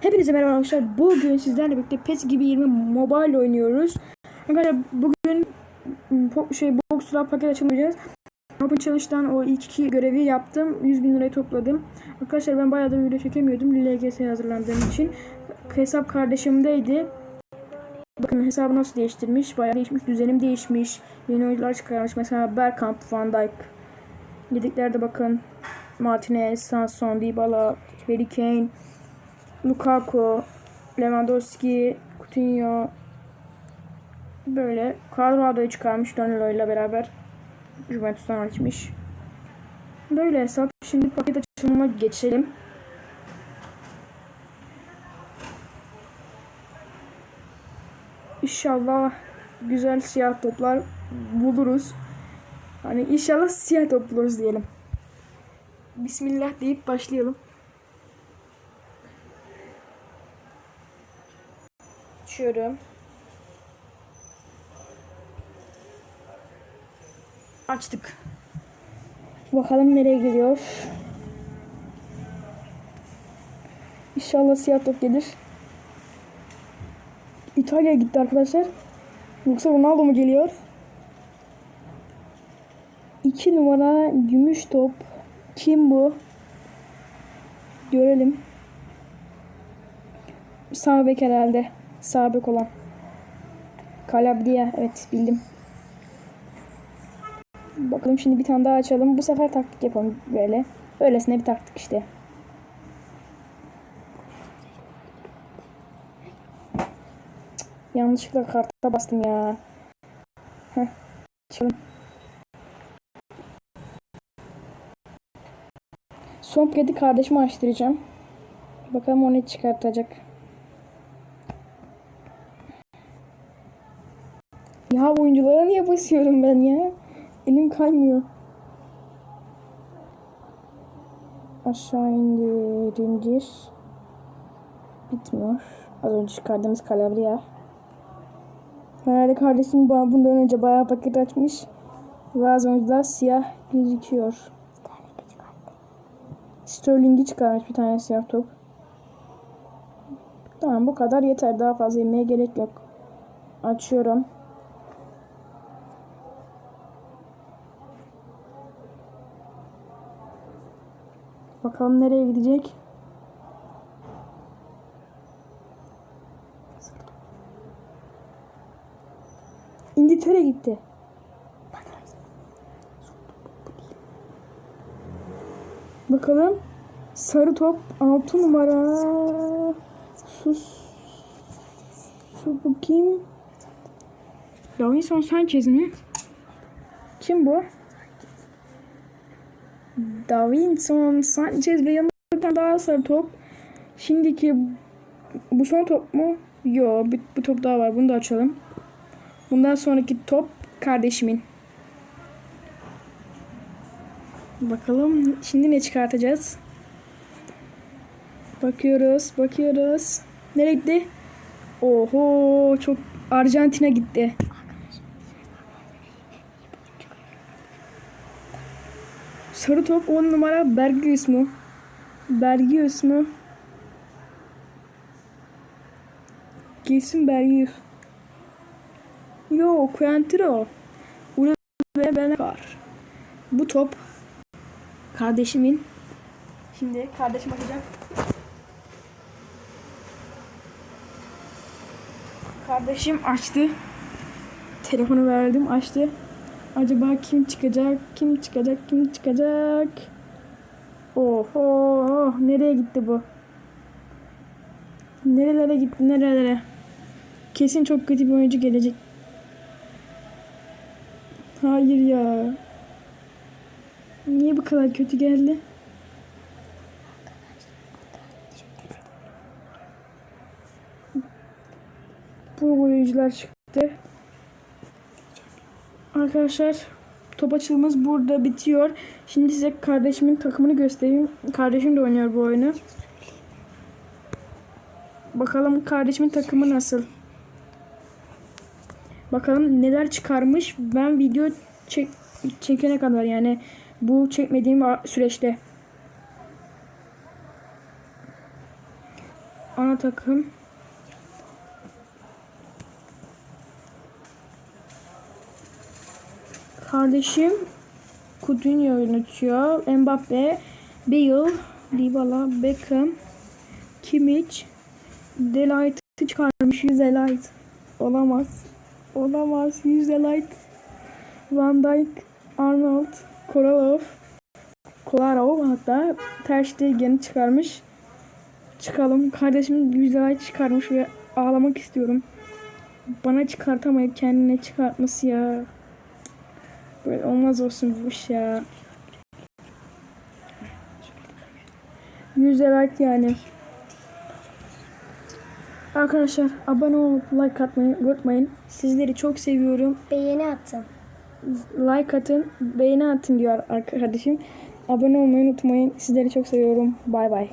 Hepinize merhaba arkadaşlar. Bugün sizlerle birlikte PES gibi 20 mobile oynuyoruz. Arkadaşlar bugün m, po- şey boxla paket açılmayacağız. Open Challenge'dan o ilk iki görevi yaptım. 100 bin lirayı topladım. Arkadaşlar ben bayağıdır video çekemiyordum. LGS'ye hazırlandığım için. Hesap kardeşimdeydi. Bakın hesabı nasıl değiştirmiş. Bayağı değişmiş. Düzenim değişmiş. Yeni oyuncular çıkarmış. Mesela Bergkamp, Van Dijk. Yedeklerde bakın. Martinez, Sanson, Dybala, Harry Kane, Lukaku, Lewandowski, Coutinho böyle Cuadrado'yu çıkarmış Danilo ile beraber Juventus'tan açmış. Böyle hesap. Şimdi paket açılımına geçelim. İnşallah güzel siyah toplar buluruz. Hani inşallah siyah top buluruz diyelim. Bismillah deyip başlayalım. Açıyorum. Açtık. Bakalım nereye gidiyor. İnşallah siyah top gelir. İtalya'ya gitti arkadaşlar. Yoksa Ronaldo mu geliyor? 2 numara gümüş top. Kim bu? Görelim. Sağ bek herhalde. Sağ bek olan. Calabria. Evet bildim. Bakalım şimdi bir tane daha açalım. Bu sefer taktik yapalım böyle. Öylesine bir taktik işte. Yanlışlıkla karta bastım ya. Heh. Açalım. Son paketi kardeşime açtıracağım. Bakalım o ne çıkartacak. Ya oyunculara niye basıyorum ben ya? Elim kaymıyor. Aşağı indir. Bitmiyor. Az önce çıkardığımız Calabria. Herhalde kardeşim bundan önce bayağı paket açmış. Bazı oyuncular siyah gözüküyor. Sterling'i çıkarmış bir tane siyah top. Tamam bu kadar yeter. Daha fazla yemeye gerek yok. Açıyorum. Bakalım nereye gidecek. İngiltere gitti. Bakalım. Sarı top 6 numara. Sus. Su bu kim? Davinson Sanchez mi? Kim bu? Davinson Sanchez ve yanında daha sarı top. Şimdiki bu son top mu? Yo, bir, bir top daha var. Bunu da açalım. Bundan sonraki top kardeşimin. Bakalım şimdi ne çıkartacağız? Bakıyoruz, bakıyoruz. Nereye gitti? Oho, çok Arjantin'e gitti. Sarı top 10 numara Bergius mu? Bergius mu? Kesin Bergius. Yo, Quantero. Ulu ve ben var. Bu top kardeşimin. Şimdi kardeşim açacak. Kardeşim açtı. Telefonu verdim açtı. Acaba kim çıkacak? Kim çıkacak? Kim çıkacak? Oho! Nereye gitti bu? Nerelere gitti? Nerelere? Kesin çok kötü bir oyuncu gelecek. Hayır ya. Niye bu kadar kötü geldi? Bu oyuncular çıktı. Arkadaşlar top açılımız burada bitiyor. Şimdi size kardeşimin takımını göstereyim. Kardeşim de oynuyor bu oyunu. Bakalım kardeşimin takımı nasıl? Bakalım neler çıkarmış. Ben video çek çekene kadar yani bu çekmediğim süreçte. ana takım. Kardeşim Coutinho yönetiyor. Mbappe, Bale, Dybala, Beckham, Kimmich, Delight'ı çıkarmış. 100 Delight. Olamaz. Olamaz. 100 Delight. Van Dijk, Arnold, Kolarov, Kolarov hatta Ter Stegen'i çıkarmış. Çıkalım. Kardeşim 100 Delight çıkarmış ve ağlamak istiyorum. Bana çıkartamayıp kendine çıkartması ya. Böyle olmaz olsun bu iş ya. 100 like yani. Arkadaşlar abone olup like atmayı unutmayın. Sizleri çok seviyorum. Beğeni attım. Like atın, beğeni atın diyor arkadaşım. Abone olmayı unutmayın. Sizleri çok seviyorum. Bay bay.